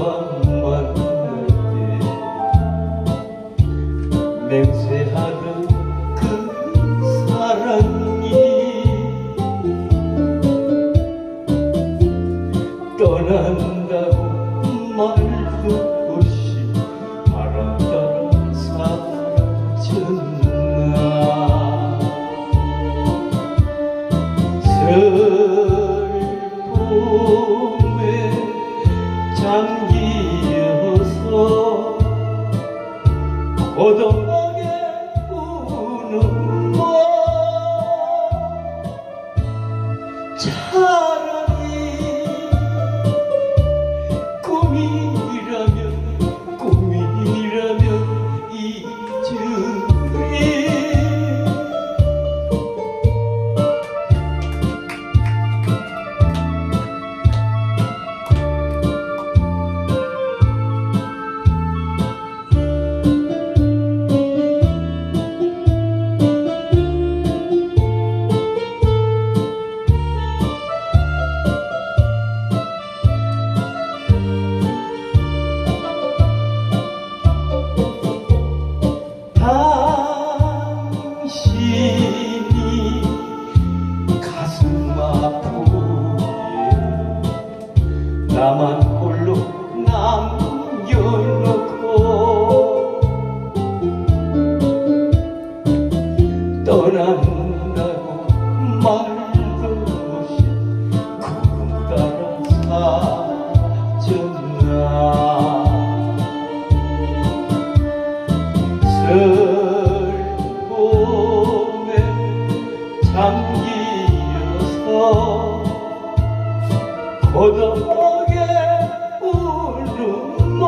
만날 때 맹세하는 그 사랑이 떠난 고독하게 우는 너 나만 홀로 남겨놓고 떠난다고 말도 없이 구름 따라 사졌나? 슬픔에 잠기 고독하게 울는 너